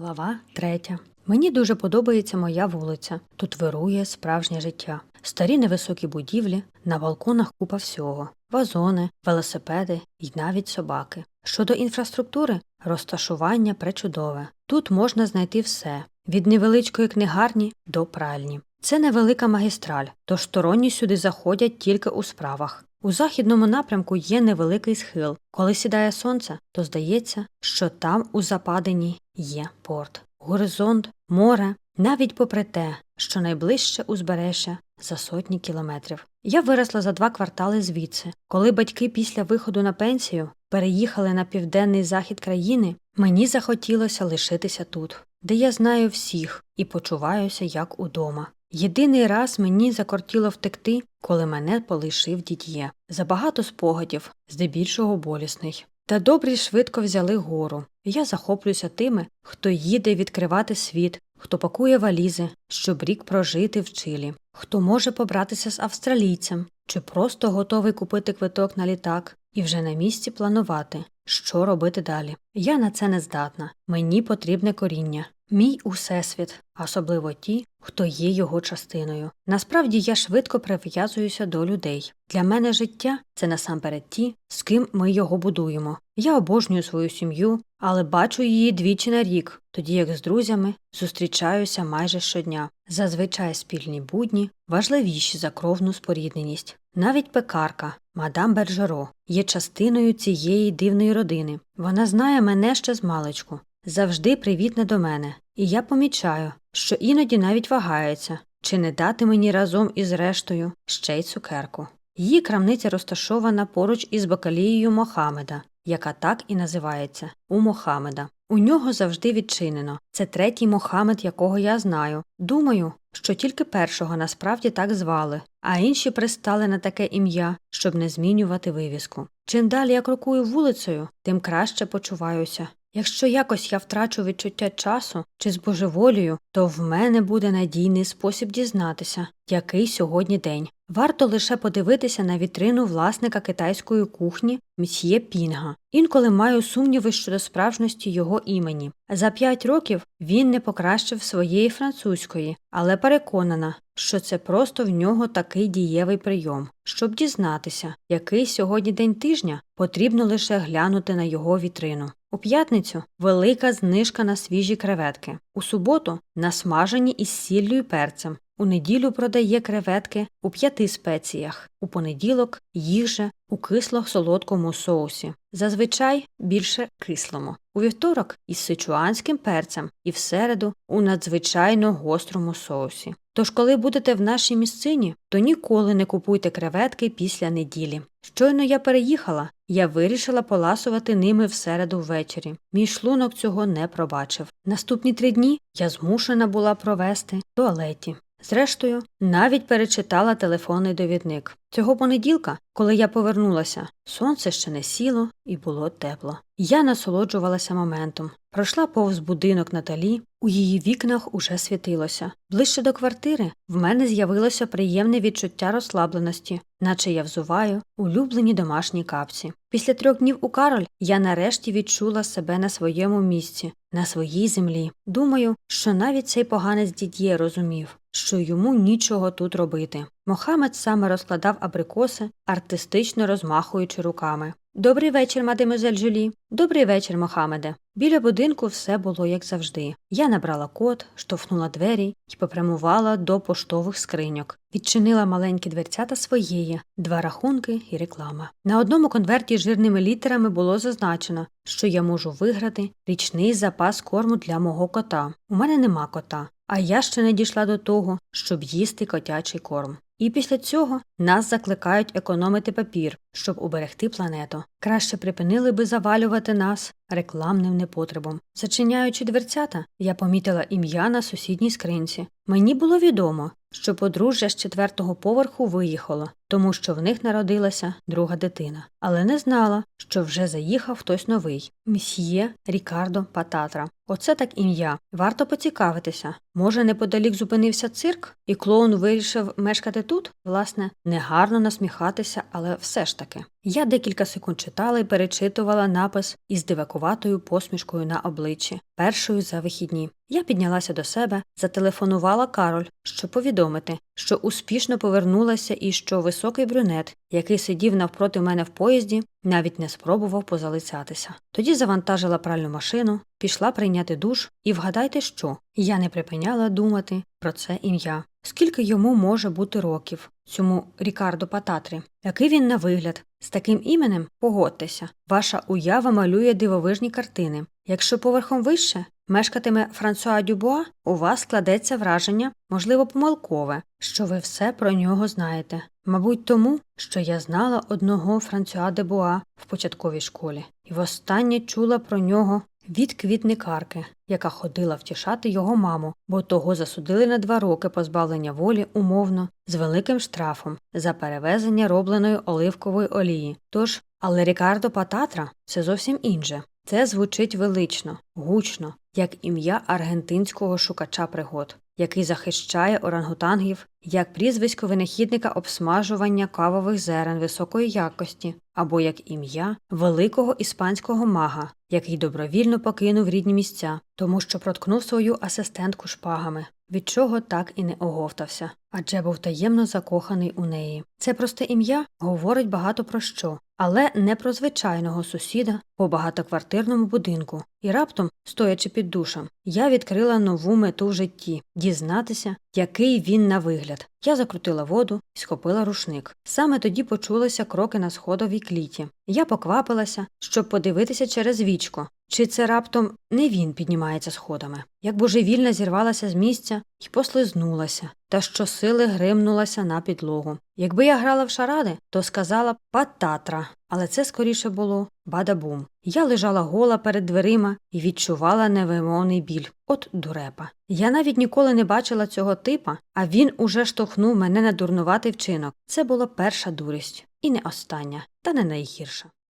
Глава третя. Мені дуже подобається моя вулиця. Тут вирує справжнє життя. Старі невисокі будівлі, на балконах купа всього, вазони, велосипеди і навіть собаки. Щодо інфраструктури, розташування пречудове. Тут можна знайти все від невеличкої книгарні до пральні. Це невелика магістраль, тож сторонні сюди заходять тільки у справах. У західному напрямку є невеликий схил. Коли сідає сонце, то здається, що там у западині є порт. Горизонт, море, навіть попри те, що найближче узбережжя за сотні кілометрів. Я виросла за два квартали звідси. Коли батьки після виходу на пенсію переїхали на південний захід країни, мені захотілося лишитися тут, де я знаю всіх і почуваюся як удома. Єдиний раз мені закортіло втекти, коли мене полишив дід'є. Забагато спогадів, здебільшого болісний. Та добрі швидко взяли гору. Я захоплююся тими, хто їде відкривати світ, хто пакує валізи, щоб рік прожити в Чилі, хто може побратися з австралійцем, чи просто готовий купити квиток на літак і вже на місці планувати, що робити далі. Я на це не здатна. Мені потрібне коріння. Мій усесвіт, особливо ті, хто є його частиною. Насправді я швидко прив'язуюся до людей. Для мене життя це насамперед ті, з ким ми його будуємо. Я обожнюю свою сім'ю, але бачу її двічі на рік, тоді як з друзями зустрічаюся майже щодня. Зазвичай спільні будні важливіші за кровну спорідненість. Навіть пекарка, мадам Бержеро, є частиною цієї дивної родини. Вона знає мене ще з маличку завжди привітна до мене, і я помічаю, що іноді навіть вагається, чи не дати мені разом із рештою ще й цукерку. Її крамниця розташована поруч із бакалією Мохамеда, яка так і називається у Мохамеда. У нього завжди відчинено. Це третій Мохамед, якого я знаю. Думаю, що тільки першого насправді так звали, а інші пристали на таке ім'я, щоб не змінювати вивіску. Чим далі я крокую вулицею, тим краще почуваюся. Якщо якось я втрачу відчуття часу чи збожеволію, то в мене буде надійний спосіб дізнатися, який сьогодні день. Варто лише подивитися на вітрину власника китайської кухні мсьє Пінга. Інколи маю сумніви щодо справжності його імені. За п'ять років він не покращив своєї французької, але переконана, що це просто в нього такий дієвий прийом. Щоб дізнатися, який сьогодні день тижня, потрібно лише глянути на його вітрину. У п'ятницю велика знижка на свіжі креветки. У суботу насмажені із сіллю і перцем. У неділю продає креветки у п'яти спеціях, у понеділок їх же у кисло-солодкому соусі, зазвичай більше кислому, у вівторок із сичуанським перцем і в середу у надзвичайно гострому соусі. Тож, коли будете в нашій місцині, то ніколи не купуйте креветки після неділі. Щойно я переїхала, я вирішила поласувати ними в середу ввечері. Мій шлунок цього не пробачив. Наступні три дні я змушена була провести в туалеті. Зрештою, навіть перечитала телефонний довідник. Цього понеділка, коли я повернулася, сонце ще не сіло і було тепло. Я насолоджувалася моментом. Пройшла повз будинок Наталі, у її вікнах уже світилося. Ближче до квартири в мене з'явилося приємне відчуття розслабленості, наче я взуваю улюблені домашні капці. Після трьох днів у Кароль я нарешті відчула себе на своєму місці, на своїй землі. Думаю, що навіть цей поганець дід'є розумів, що йому нічого тут робити. Мохамед саме розкладав абрикоси, артистично розмахуючи руками. Добрий вечір, мадемуазель Жюлі. Добрий вечір, Мохамеде. Біля будинку все було як завжди. Я набрала код, штовхнула двері і попрямувала до поштових скриньок. Відчинила маленькі дверцята своєї, два рахунки і реклама. На одному конверті жирними літерами було зазначено, що я можу виграти річний запас корму для мого кота. У мене нема кота, а я ще не дійшла до того, щоб їсти котячий корм. І після цього нас закликають економити папір, щоб уберегти планету. Краще припинили би завалювати нас рекламним непотребом. Зачиняючи дверцята, я помітила ім'я на сусідній скринці. Мені було відомо, що подружжя з четвертого поверху виїхало, тому що в них народилася друга дитина, але не знала, що вже заїхав хтось новий мсьє Рікардо Пататра. Оце так ім'я. Варто поцікавитися. Може, неподалік зупинився цирк, і клоун вирішив мешкати тут, власне, негарно насміхатися, але все ж таки. Я декілька секунд читала і перечитувала напис із дивакуватою посмішкою на обличчі, першою за вихідні. Я піднялася до себе, зателефонувала Кароль, щоб повідомити, що успішно повернулася і що високий брюнет, який сидів навпроти мене в поїзді, навіть не спробував позалицятися. Тоді завантажила пральну машину, пішла прийняти душ, і вгадайте, що я не припиняла думати про це ім'я. Скільки йому може бути років, цьому Рікардо Пататрі? Який він на вигляд? З таким іменем погодьтеся, ваша уява малює дивовижні картини. Якщо поверхом вище мешкатиме Франсуа Дюбуа, у вас складеться враження, можливо, помилкове, що ви все про нього знаєте. Мабуть, тому, що я знала одного Франсуа де Буа в початковій школі, і востаннє чула про нього від квітникарки, яка ходила втішати його маму, бо того засудили на два роки позбавлення волі умовно з великим штрафом за перевезення робленої оливкової олії. Тож, але Рікардо Пататра це зовсім інше. Це звучить велично, гучно, як ім'я аргентинського шукача пригод, який захищає орангутангів, як прізвисько винахідника обсмажування кавових зерен високої якості, або як ім'я великого іспанського мага, який добровільно покинув рідні місця, тому що проткнув свою асистентку шпагами, від чого так і не оговтався, адже був таємно закоханий у неї. Це просте ім'я говорить багато про що, але не про звичайного сусіда по багатоквартирному будинку. І раптом, стоячи під душем, я відкрила нову мету в житті дізнатися, який він на вигляд. Я закрутила воду і схопила рушник. Саме тоді почулися кроки на сходовій кліті. Я поквапилася, щоб подивитися через вічко. Чи це раптом не він піднімається сходами? Як божевільна зірвалася з місця і послизнулася, та щосили гримнулася на підлогу. Якби я грала в шаради, то сказала б пататра, але це скоріше було бадабум. Я лежала гола перед дверима і відчувала невимовний біль. От дурепа. Я навіть ніколи не бачила цього типа, а він уже штовхнув мене на дурнуватий вчинок. Це була перша дурість, і не остання, та не найгірша.